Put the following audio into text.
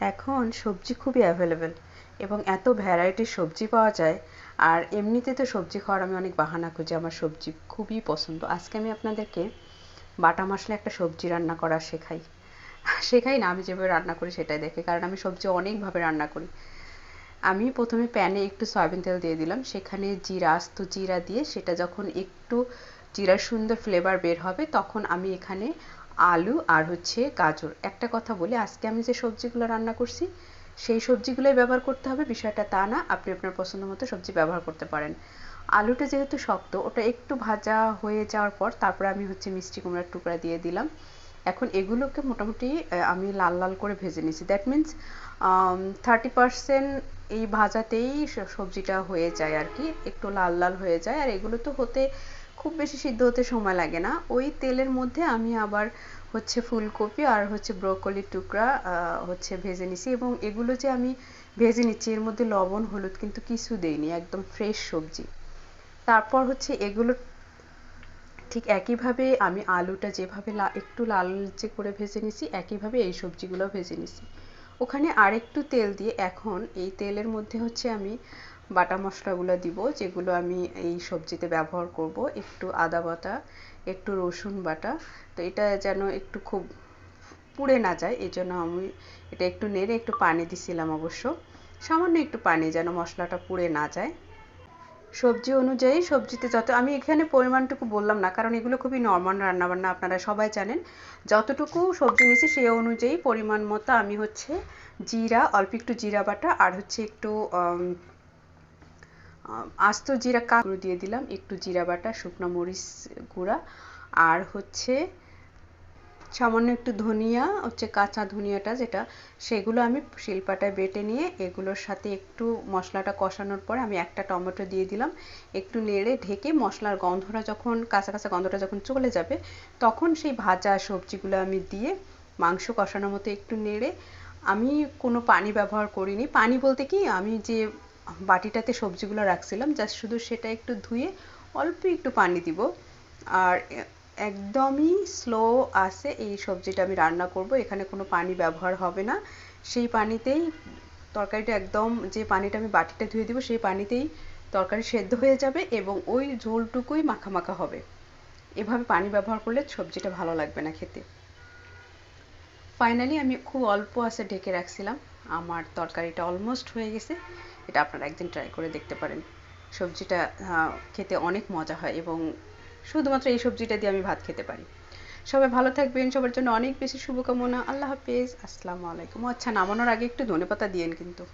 এখন সবজি খুবই অ্যাভেলেবেল এবং এত ভ্যারাইটির সবজি পাওয়া যায়। আর এমনিতে তো সবজি খাওয়ার আমি অনেক বাহানা খুঁজি, আমার সবজি খুবই পছন্দ। আজকে আমি আপনাদেরকে বাটা মশলা একটা সবজি রান্না করা শেখাই। শেখাই না, আমি যেভাবে রান্না করি সেটাই দেখে, কারণ আমি সবজি অনেকভাবে রান্না করি। আমি প্রথমে প্যানে একটু সয়াবিন তেল দিয়ে দিলাম, সেখানে জিরা, আস্ত জিরা দিয়ে সেটা যখন একটু জিরার সুন্দর ফ্লেভার বের হবে, তখন আমি এখানে আলু আর হচ্ছে গাজর। একটা কথা বলি, আজকে আমি যে সবজিগুলো রান্না করছি, সেই সবজিগুলোই ব্যবহার করতে হবে। বিষয়টা তা না, আপনি আপনার পছন্দ মতো সবজি ব্যবহার করতে পারেন। আলুটা যেহেতু শক্ত, ওটা একটু ভাজা হয়ে যাওয়ার পর তারপরে আমি হচ্ছে মিষ্টি কুমড়ার টুকরা দিয়ে দিলাম। এখন এগুলোকে মোটামুটি আমি লাল লাল করে ভেজে নিয়েছি। দ্যাট মিন্স থার্টি পারসেন্ট এই ভাজাতেই সবজিটা হয়ে যায় আর কি। একটু লাল লাল হয়ে যায়। আর এগুলো তো হতে খুব বেশি সিদ্ধ হতে সময় লাগে না। ওই তেলের মধ্যে আমি আবার হচ্ছে ফুলকপি আর হচ্ছে ব্রোকলির টুকরা হচ্ছে ভেজে নিছি এবং এগুলো যে আমি ভেজে নিচ্ছি, এর মধ্যে লবণ, হলুদ কিন্তু কিছু দেইনি, একদম ফ্রেশ সবজি। তারপর হচ্ছে এগুলো ঠিক একইভাবে আমি আলুটা যেভাবে একটু লালচে করে ভেজে নিছি, একইভাবে এই সবজিগুলো ভেজে নিছি। ওখানে আরেকটু তেল দিয়ে এখন এই তেলের মধ্যে হচ্ছে আমি বাটা মশলাগুলো দিব, যেগুলো আমি এই সবজিতে ব্যবহার করব। একটু আদা বাটা, একটু রসুন বাটা। তো এটা যেন একটু খুব পুড়ে না যায় এই জন্য আমি এটা একটু নেড়ে একটু পানি দিছিলাম অবশ্য। সামান্য একটু পানি যেন মশলাটা পুড়ে না যায়। সবজি অনুযায়ী সবজিতে যত আমি এখানে পরিমাণটুকু বললাম না, কারণ এগুলো খুবই নর্মাল রান্নাবান্না, আপনারা সবাই জানেন। যতটুকু সবজি নিয়েছি সেই অনুযায়ী পরিমাণ মতো আমি হচ্ছে জিরা, অল্প একটু জিরা বাটা, আর হচ্ছে একটু আস্ত জিরা কাঁকড়ো দিয়ে দিলাম, একটু জিরা বাটা, শুকনো মরিচ গুঁড়া, আর হচ্ছে সামান্য একটু ধনিয়া, হচ্ছে কাঁচা ধনিয়াটা যেটা, সেগুলো আমি শিলপাটায় বেটে নিয়ে এগুলোর সাথে একটু মশলাটা কষানোর পরে আমি একটা টমেটো দিয়ে দিলাম। একটু নেড়ে ঢেকে মশলার গন্ধটা যখন, কাঁচা কাঁচা গন্ধটা যখন চলে যাবে, তখন সেই ভাজা সবজিগুলো আমি দিয়ে মাংস কষানোর মতো একটু নেড়ে, আমি কোনো পানি ব্যবহার করিনি। পানি বলতে কি, আমি যে বাটিটাতে সবজিগুলো রাখছিলাম জাস্ট শুধু সেটা একটু ধুয়ে অল্প একটু পানি দিব। আর একদমই স্লো আছে এই সবজিটা আমি রান্না করব, এখানে কোনো পানি ব্যবহার হবে না। সেই পানিতেই তরকারিটা একদম, যে পানিটা আমি বাটিটা ধুয়ে দিব, সেই পানিতেই তরকারি সেদ্ধ হয়ে যাবে এবং ওই ঝোলটুকুই মাখা মাখা হবে। এভাবে পানি ব্যবহার করলে সবজিটা ভালো লাগবে না খেতে। ফাইনালি আমি খুব অল্প আছে ঢেকে রাখছিলাম। আমার তরকারিটা অলমোস্ট হয়ে গেছে। এটা আপনারা একদিন ট্রাই করে দেখতে পারেন। সবজিটা খেতে অনেক মজা হয় এবং শুধুমাত্র এই সবজিটা দিয়ে আমি ভাত খেতে পারি। সবাই ভালো থাকবেন, সবার জন্য অনেক বেশি শুভকামনা। আল্লাহ হাফেজ। আসসালামু আলাইকুম। আচ্ছা নামানোর আগে একটু ধনেপাতা দিয়েন কিন্তু।